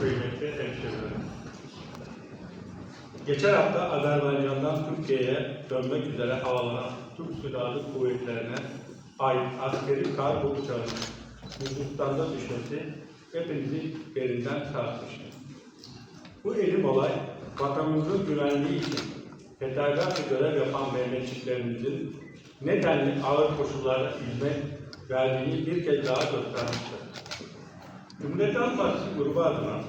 kıymetli hemşehrilerim. Geçen hafta Azerbaycan'dan Türkiye'ye dönmek üzere havalanan Türk Silahlı Kuvvetlerine ait askeri kargo uçağının Gürcistan'da düşmesi hepimizi derinden sarsmıştı. Bu elim olay vatanımızın güvenliği için fedakarca görev yapan Mehmetçiklerimizin nedenli ağır koşullarda hizmet verdiğini bir kez daha göstermiştir. Cumhuriyet Halk Partisi grubu adına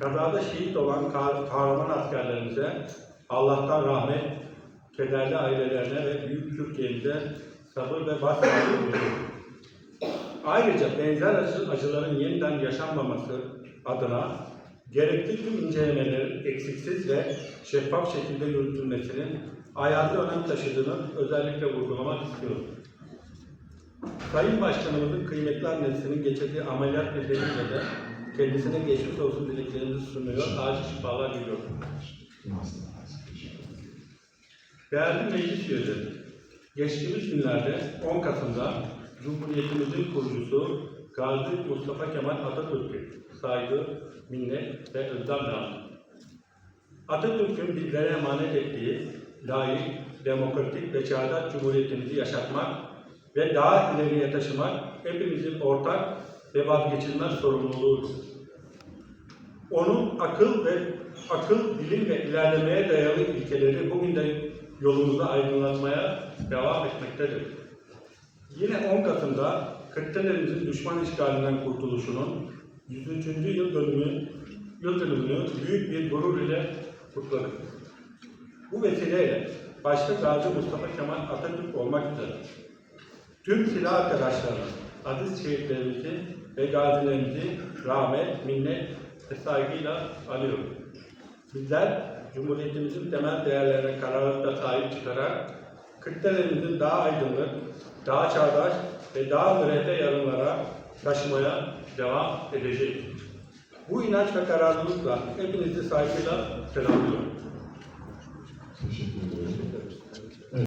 kazada şehit olan kah- kahraman askerlerimize Allah'tan rahmet, kederli ailelerine ve büyük Türkiye'mize sabır ve başsağlığı. Ayrıca benzer acı, acıların yeniden yaşanmaması adına gerekli tüm incelemelerin eksiksiz ve şeffaf şekilde yürütülmesinin hayati önem taşıdığını özellikle vurgulamak istiyorum. Sayın Başkanımızın kıymetli annesinin geçirdiği ameliyat nedeniyle de kendisine geçmiş olsun dileklerimizi sunuyor, acil şifalar diliyorum. Değerli meclis üyeleri, geçtiğimiz günlerde 10 Kasım'da Cumhuriyetimizin kurucusu Gazi Mustafa Kemal Atatürk'ü saygı, minnet ve özlemle. Atatürk'ün bizlere emanet ettiği layık, demokratik ve çağdaş cumhuriyetimizi yaşatmak ve daha ileriye taşımak hepimizin ortak ve vazgeçilmez sorumluluğudur. Onun akıl ve akıl, bilim ve ilerlemeye dayalı ilkeleri bugün de yolumuzu aydınlatmaya devam etmektedir. Yine 10 Kasım'da Kırklareli'mizin düşman işgalinden kurtuluşunun 103. yıl dönümü, yıl dönümünü büyük bir gurur ile kutladık. Bu vesileyle başta Gazi Mustafa Kemal Atatürk olmak üzere tüm silah arkadaşlarımız, aziz şehitlerimizi ve gazilerimizi rahmet, minnet ve saygıyla anıyorum. Bizler Cumhuriyetimizin temel değerlerine kararlılıkla sahip çıkarak Kırklareli'mizin daha aydınlık, daha çağdaş ve daha müreffeh yarınlara taşımaya devam edeceğiz. Bu inanç ve kararlılıkla hepinizi saygıyla selamlıyorum. Teşekkür ederim.